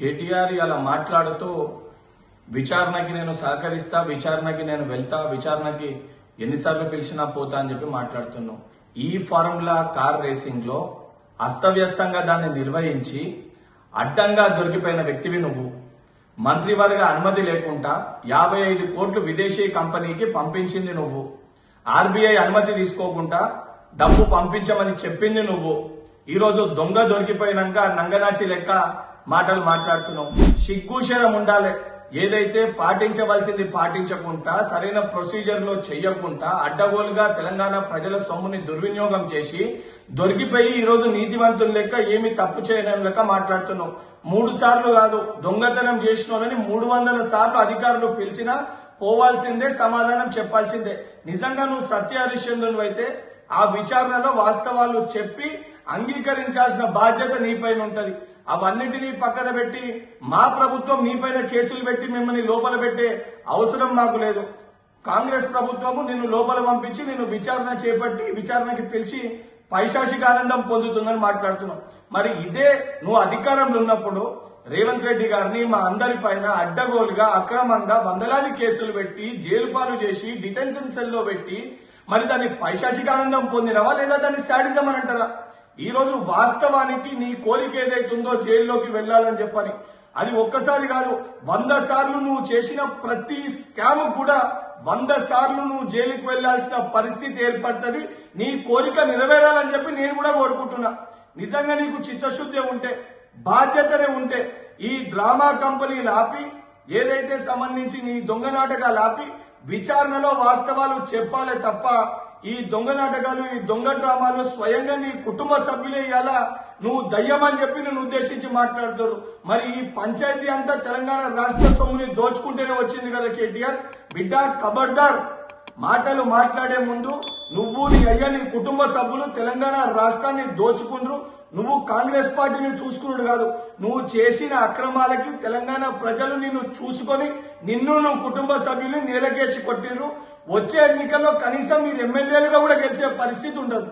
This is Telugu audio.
కేటీఆర్ అలా మాట్లాడుతూ విచారణకి నేను సహకరిస్తా విచారణకి నేను వెళ్తా విచారణకి ఎన్నిసార్లు పిలిచినా పోతా అని చెప్పి మాట్లాడుతున్నావు ఈ ఫార్ములా కార్ రేసింగ్లో అస్తవ్యస్తంగా దాన్ని నిర్వహించి అడ్డంగా దొరికిపోయిన వ్యక్తివి నువ్వు. మంత్రివర్గ అనుమతి లేకుండా యాభై ఐదు కోట్లు విదేశీ కంపెనీకి పంపించింది నువ్వు. ఆర్బీఐ అనుమతి తీసుకోకుండా డబ్బు పంపించమని చెప్పింది నువ్వు. ఈరోజు దొంగ దొరికిపోయినాక నంగనాచి లెక్క మాటలు మాట్లాడుతున్నాం. సిగ్గుశరం ఉండాలి. ఏదైతే పాటించవలసింది పాటించకుండా సరైన ప్రొసీజర్లో చెయ్యకుండా అడ్డగోలుగా తెలంగాణ ప్రజల సొమ్ముని దుర్వినియోగం చేసి దొరికిపోయి ఈ రోజు నీతివంతుల లెక్క ఏమి తప్పు చేయడం లెక్క మాట్లాడుతున్నాం. మూడు సార్లు కాదు దొంగతనం చేసినోళ్ళని మూడు వందల సార్లు అధికారులు పిలిచినా పోవాల్సిందే సమాధానం చెప్పాల్సిందే. నిజంగా నువ్వు సత్య హరిశ్చంద్రులు అయితే ఆ విచారణలో వాస్తవాలు చెప్పి అంగీకరించాల్సిన బాధ్యత నీపైన ఉంటది. అవన్నిటినీ పక్కన పెట్టి మా ప్రభుత్వం మీపైన కేసులు పెట్టి మిమ్మల్ని లోపల పెట్టే అవసరం మాకు లేదు. కాంగ్రెస్ ప్రభుత్వము నిన్ను లోపల పంపించి నిన్ను విచారణ చేపట్టి విచారణకి పిలిచి పైశాచిక ఆనందం పొందుతుందని మాట్లాడుతున్నాం. మరి ఇదే నువ్వు అధికారంలో ఉన్నప్పుడు రేవంత్ రెడ్డి గారిని మా అందరి పైన అడ్డగోలుగా అక్రమంగా వందలాది కేసులు పెట్టి జైలు పాలు చేసి డిటెన్షన్ సెల్లో పెట్టి మరి దాన్ని పైశాచిక ఆనందం పొందినవా లేదా దాన్ని శాడిజం అని అంటారా? ఈరోజు వాస్తవానికి నీ కోరిక ఏదైతుందో జైల్లోకి వెళ్ళాలని చెప్పని. అది ఒక్కసారి కాదు వంద సార్లు నువ్వు చేసిన ప్రతి స్కామ్ కూడా వంద సార్లు నువ్వు జైలుకి వెళ్ళాల్సిన పరిస్థితి ఏర్పడుతుంది. నీ కోరిక నెరవేరాలని చెప్పి నేను కూడా కోరుకుంటున్నా. నిజంగా నీకు చిత్తశుద్ధి ఉంటే బాధ్యతనే ఉంటే ఈ డ్రామా కంపెనీ ఆపి ఏదైతే సంబంధించి నీ దొంగ నాటకాలు ఆపి విచారణలో వాస్తవాలు చెప్పాలే తప్ప ఈ దొంగ నాటకాలు ఈ దొంగ డ్రామాలు స్వయంగా నీ కుటుంబ సభ్యులే ఇలా నువ్వు దయ్యం అని చెప్పి నేను ఉద్దేశించి మాట్లాడుతారు మరి ఈ పంచాయతీ అంతా తెలంగాణ రాష్ట్ర సొమ్ముని దోచుకుంటేనే వచ్చింది కదా కేటీఆర్? బిడ్డ కబర్దార్. మాటలు మాట్లాడే ముందు నువ్వు నీ అయ్యా నీ కుటుంబ సభ్యులు తెలంగాణ రాష్ట్రాన్ని దోచుకుండ్రు. నువ్వు కాంగ్రెస్ పార్టీని చూసుకున్నాడు కాదు. నువ్వు చేసిన అక్రమాలకి తెలంగాణ ప్రజలు నిన్ను చూసుకొని నిన్ను నువ్వు కుటుంబ సభ్యులు నీలకేసి కొట్టిండ్రు వచ్చే ఎన్నికల్లో కనీసం మీరు ఎమ్మెల్యేలుగా కూడా గెలిచే పరిస్థితి ఉండదు.